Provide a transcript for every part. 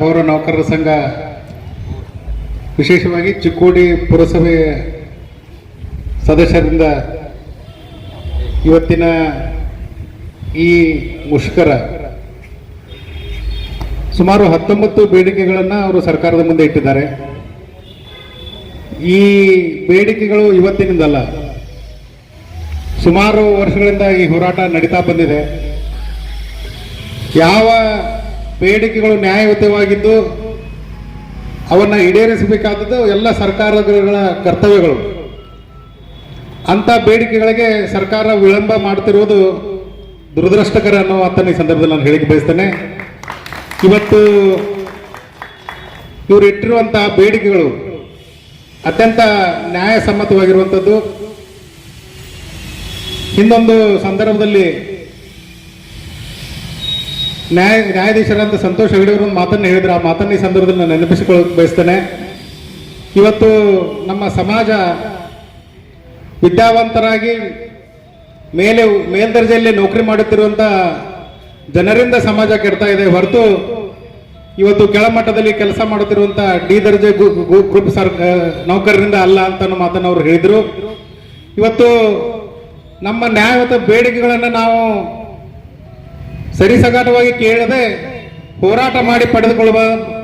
ಪೌರ ನೌಕರರ ಸಂಘ ವಿಶೇಷವಾಗಿ ಚಿಕ್ಕೋಡಿ ಪುರಸಭೆ ಸದಸ್ಯರಿಂದ ಇವತ್ತಿನ ಈ ಮುಷ್ಕರ ಸುಮಾರು ಹತ್ತೊಂಬತ್ತು ಬೇಡಿಕೆಗಳನ್ನು ಅವರು ಸರ್ಕಾರದ ಮುಂದೆ ಇಟ್ಟಿದ್ದಾರೆ. ಈ ಬೇಡಿಕೆಗಳು ಇವತ್ತಿನಿಂದಲ್ಲ ಸುಮಾರು ವರ್ಷಗಳಿಂದ ಈ ಹೋರಾಟ ನಡೀತಾ ಬಂದಿದೆ. ಯಾವ ಬೇಡಿಕೆಗಳು ನ್ಯಾಯಯುತವಾಗಿದ್ದು, ಅವನ್ನ ಈಡೇರಿಸಬೇಕಾದದ್ದು ಎಲ್ಲ ಸರ್ಕಾರಗಳ ಕರ್ತವ್ಯಗಳು. ಅಂತ ಬೇಡಿಕೆಗಳಿಗೆ ಸರ್ಕಾರ ವಿಳಂಬ ಮಾಡ್ತಿರುವುದು ದುರದೃಷ್ಟಕರ ಅನ್ನೋ ಅಂತ ಈ ಸಂದರ್ಭದಲ್ಲಿ ನಾನು ಹೇಳಿಕೆ ಬಯಸ್ತೇನೆ. ಇವತ್ತು ಇವರು ಇಟ್ಟಿರುವಂತಹ ಬೇಡಿಕೆಗಳು ಅತ್ಯಂತ ನ್ಯಾಯಸಮ್ಮತವಾಗಿರುವಂಥದ್ದು. ಹಿಂದೊಂದು ಸಂದರ್ಭದಲ್ಲಿ ನ್ಯಾಯ ನ್ಯಾಯಾಧೀಶರಂತ ಸಂತೋಷ್ ಹೆಗಡೆ ಒಂದು ಮಾತನ್ನು ಹೇಳಿದ್ರು. ಆ ಮಾತನ್ನ ಈ ಸಂದರ್ಭದಲ್ಲಿ ನಾನು ನೆನಪಿಸಿಕೊಳ್ಳೋಕೆ ಬಯಸ್ತೇನೆ. ಇವತ್ತು ನಮ್ಮ ಸಮಾಜ ವಿದ್ಯಾವಂತರಾಗಿ ಮೇಲೆ ಮೇಲ್ದರ್ಜೆಯಲ್ಲಿ ನೌಕರಿ ಮಾಡುತ್ತಿರುವಂತ ಜನರಿಂದ ಸಮಾಜ ಕೆಡ್ತಾ ಇದೆ. ಹೊರತು ಇವತ್ತು ಕೆಳಮಟ್ಟದಲ್ಲಿ ಕೆಲಸ ಮಾಡುತ್ತಿರುವಂತ ಡಿ ದರ್ಜೆ ಗ್ರೂಪ್ ಸರ್ ನೌಕರರಿಂದ ಅಲ್ಲ ಅಂತ ಮಾತನ್ನು ಅವರು ಹೇಳಿದರು. ಇವತ್ತು ನಮ್ಮ ನ್ಯಾಯಯುತ ಬೇಡಿಕೆಗಳನ್ನು ನಾವು ಸರಿಸಗಾಟವಾಗಿ ಕೇಳದೆ ಹೋರಾಟ ಮಾಡಿ ಪಡೆದುಕೊಳ್ಳುವ,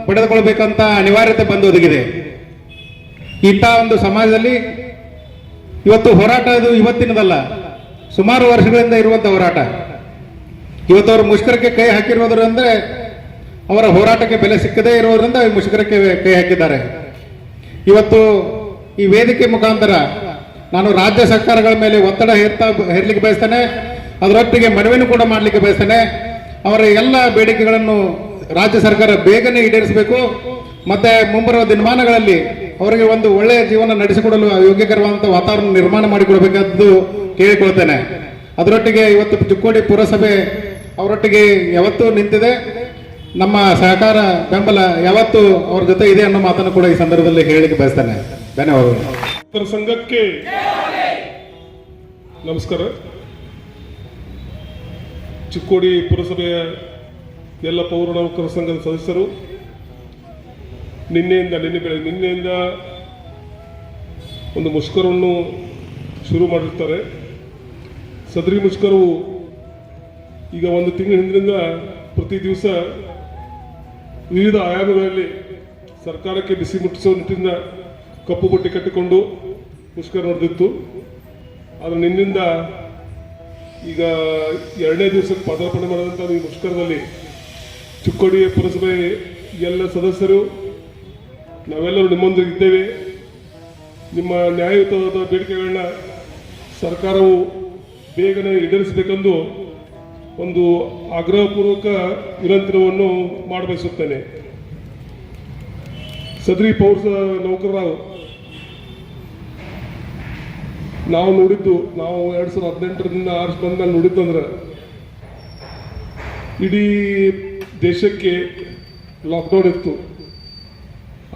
ಪಡೆದುಕೊಳ್ಬೇಕಂತ ಅನಿವಾರ್ಯತೆ ಬಂದು ಒದಗಿದೆ. ಇಂಥ ಒಂದು ಸಮಾಜದಲ್ಲಿ ಇವತ್ತು ಹೋರಾಟ ಇದು ಇವತ್ತಿನದಲ್ಲ, ಸುಮಾರು ವರ್ಷಗಳಿಂದ ಇರುವಂಥ ಹೋರಾಟ. ಇವತ್ತು ಅವರು ಮುಷ್ಕರಕ್ಕೆ ಕೈ ಹಾಕಿರೋದ್ರಂದ್ರೆ ಅವರ ಹೋರಾಟಕ್ಕೆ ಬೆಲೆ ಸಿಕ್ಕದೇ ಇರೋದ್ರಿಂದ ಮುಷ್ಕರಕ್ಕೆ ಕೈ ಹಾಕಿದ್ದಾರೆ. ಇವತ್ತು ಈ ವೇದಿಕೆ ಮುಖಾಂತರ ನಾನು ರಾಜ್ಯ ಸರ್ಕಾರಗಳ ಮೇಲೆ ಒತ್ತಡ ಹೇರ್ತಾ ಹೇರ್ಲಿಕ್ಕೆ ಬಯಸ್ತೇನೆ. ಅದರೊಟ್ಟಿಗೆ ಮನವಿನೂ ಕೂಡ ಮಾಡಲಿಕ್ಕೆ ಬಯಸ್ತೇನೆ. ಅವರ ಎಲ್ಲ ಬೇಡಿಕೆಗಳನ್ನು ರಾಜ್ಯ ಸರ್ಕಾರ ಬೇಗನೆ ಈಡೇರಿಸಬೇಕು. ಮತ್ತೆ ಮುಂಬರುವ ದಿನಮಾನಗಳಲ್ಲಿ ಅವರಿಗೆ ಒಂದು ಒಳ್ಳೆಯ ಜೀವನ ನಡೆಸಿಕೊಡಲು ಯೋಗ್ಯಕರವಾದಂಥ ವಾತಾವರಣ ನಿರ್ಮಾಣ ಮಾಡಿಕೊಡಬೇಕಾದ್ದು ಕೇಳಿಕೊಳ್ತೇನೆ. ಅದರೊಟ್ಟಿಗೆ ಇವತ್ತು ಚಿಕ್ಕೋಡಿ ಪುರಸಭೆ ಅವರೊಟ್ಟಿಗೆ ಯಾವತ್ತೂ ನಿಂತಿದೆ. ನಮ್ಮ ಸಹಕಾರ ಬೆಂಬಲ ಯಾವತ್ತೂ ಅವ್ರ ಜೊತೆ ಇದೆ ಅನ್ನೋ ಮಾತನ್ನು ಕೂಡ ಈ ಸಂದರ್ಭದಲ್ಲಿ ಹೇಳಲಿಕ್ಕೆ ಬಯಸ್ತೇನೆ. ಧನ್ಯವಾದಗಳು. ನೌಕರ ಸಂಘಕ್ಕೆ ನಮಸ್ಕಾರ. ಚಿಕ್ಕೋಡಿ ಪುರಸಭೆಯ ಎಲ್ಲ ಪೌರ ನೌಕರ ಸಂಘದ ಸದಸ್ಯರು, ನಿನ್ನೆಯಿಂದ, ನಿನ್ನೆ ಬೆಳೆ ನಿನ್ನೆಯಿಂದ ಒಂದು ಮುಷ್ಕರವನ್ನು ಶುರು ಮಾಡಿರ್ತಾರೆ. ಸದರಿ ಮುಷ್ಕರವು ಈಗ ಒಂದು ತಿಂಗಳ ಹಿಂದಿನಿಂದ ಪ್ರತಿ ದಿವಸ ವಿವಿಧ ಆಯಾಮಗಳಲ್ಲಿ ಸರ್ಕಾರಕ್ಕೆ ಬಿಸಿ ಮುಟ್ಟಿಸುವ ನಿಟ್ಟಿನಿಂದ ಕಪ್ಪು ಬಟ್ಟೆ ಕಟ್ಟಿಕೊಂಡು ಮುಷ್ಕರ ನಡೆದಿತ್ತು ಆದರೆ ನಿನ್ನಿಂದ ಈಗ ಎರಡನೇ ದಿವಸಕ್ಕೆ ಪದಾರ್ಪಣೆ ಮಾಡಿದಂಥ ಈ ಮುಷ್ಕರದಲ್ಲಿ ಚಿಕ್ಕೋಡಿ ಪುರಸಭೆ ಎಲ್ಲ ಸದಸ್ಯರು, ನಾವೆಲ್ಲರೂ ನಿಮ್ಮೊಂದಿಗೆ ಇದ್ದೇವೆ. ನಿಮ್ಮ ನ್ಯಾಯಯುತವಾದ ಬೇಡಿಕೆಗಳನ್ನ ಸರ್ಕಾರವು ಬೇಗನೆ ಈಡೇರಿಸಬೇಕೆಂದು ಒಂದು ಆಗ್ರಹಪೂರ್ವಕ ವಿನಂತಿಯನ್ನು ಮಾಡಬಯಸುತ್ತೇನೆ. ಸದ್ರಿ ಪೌರ ನೌಕರರ ನಾವು ನೋಡಿದ್ದು, ನಾವು ಎರಡು ಸಾವಿರದ ಹದಿನೆಂಟರಿಂದ ಆರ್ಸ್ ಬಂದ್ಮೇಲೆ ನೋಡಿದ್ದಂದ್ರೆ ಇಡೀ ದೇಶಕ್ಕೆ ಲಾಕ್ಡೌನ್ ಇತ್ತು.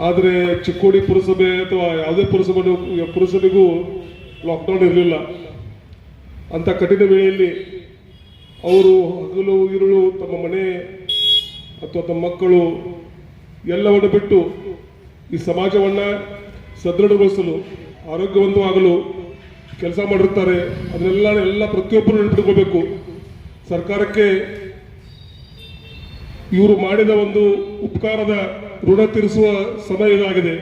ಆದರೆ ಚಿಕ್ಕೋಡಿ ಪುರಸಭೆ ಅಥವಾ ಯಾವುದೇ ಪುರಸಭೆ ಪುರಸಭೆಗೂ ಲಾಕ್ಡೌನ್ ಇರಲಿಲ್ಲ. ಅಂತ ಕಠಿಣ ವೇಳೆಯಲ್ಲಿ ಅವರು ಹಗಲು, ಇರುಳು ತಮ್ಮ ಮನೆ ಅಥವಾ ತಮ್ಮ ಮಕ್ಕಳು ಎಲ್ಲವನ್ನು ಬಿಟ್ಟು ಈ ಸಮಾಜವನ್ನು ಸದೃಢಗೊಳಿಸಲು, ಆರೋಗ್ಯವಂತವಾಗಲು ಕೆಲಸ ಮಾಡಿರ್ತಾರೆ ಅದನ್ನೆಲ್ಲ ಎಲ್ಲ ಪ್ರತಿಯೊಬ್ಬರು ನೆನಪಿಟ್ಕೋಬೇಕು. ಸರ್ಕಾರಕ್ಕೆ ಇವರು ಮಾಡಿದ ಒಂದು ಉಪಕಾರದ ಋಣ ತೀರಿಸುವ ಸಮಯ ಇದಾಗಿದೆ.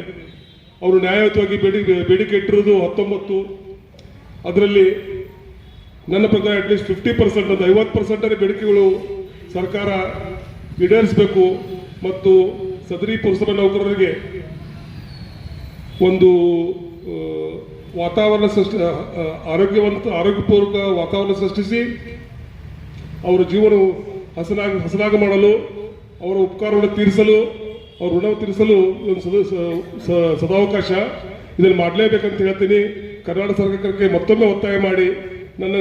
ಅವರು ನ್ಯಾಯಯುತವಾಗಿ ಬೇಡಿಕೆ ಬೇಡಿಕೆ ಇಟ್ಟಿರೋದು ಹತ್ತೊಂಬತ್ತು. ಅದರಲ್ಲಿ ನನ್ನ ಪ್ರಕಾರ ಅಟ್ಲೀಸ್ಟ್ ಫಿಫ್ಟಿ ಪರ್ಸೆಂಟ್ ಅಂತ ಐವತ್ತು ಪರ್ಸೆಂಟನೇ ಬೇಡಿಕೆಗಳು ಸರ್ಕಾರ ಈಡೇರಿಸಬೇಕು ಮತ್ತು ಸದರಿ ಪುರಸಭೆ ನೌಕರರಿಗೆ ಒಂದು ವಾತಾವರಣ ಸೃಷ್ಟಿ ಆರೋಗ್ಯವಂತ, ಆರೋಗ್ಯಪೂರ್ವಕ ವಾತಾವರಣ ಸೃಷ್ಟಿಸಿ ಅವರ ಜೀವನ ಹಸನಾಗಿ, ಹಸನಾಗ ಮಾಡಲು, ಅವರ ಉಪಕಾರವನ್ನು ತೀರಿಸಲು, ಅವ್ರ ಋಣ ತೀರಿಸಲು ಒಂದು ಸದ ಸದಾವಕಾಶ. ಇದನ್ನು ಮಾಡಲೇಬೇಕಂತ ಹೇಳ್ತೀನಿ. ಕರ್ನಾಟಕ ಸರ್ಕಾರಕ್ಕೆ ಮತ್ತೊಮ್ಮೆ ಒತ್ತಾಯ ಮಾಡಿ, ನನ್ನ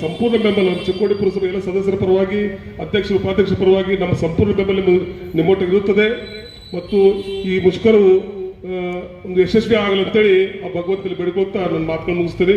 ಸಂಪೂರ್ಣ ಬೆಂಬಲ ಚಿಕ್ಕೋಡಿ ಪುರಸಭೆ ಎಲ್ಲ ಸದಸ್ಯರ ಪರವಾಗಿ ಅಧ್ಯಕ್ಷ ಉಪಾಧ್ಯಕ್ಷರ ಪರವಾಗಿ ನಮ್ಮ ಸಂಪೂರ್ಣ ಬೆಂಬಲ ನಿಮ್ಮ- ನಿಮ್ಮೊಟ್ಟಿಗೆ ಇರುತ್ತದೆ. ಮತ್ತು ಈ ಮುಷ್ಕರವು ಒಂದು ಯಶಸ್ವಿ ಆಗಲಂತೇಳಿ ಆ ಭಗವಂತನಲ್ಲಿ ಬೇಡ್ಕೊಳ್ತಾ ನನ್ನ ಮಾತನ್ನು ಮುಗಿಸ್ತೀನಿ.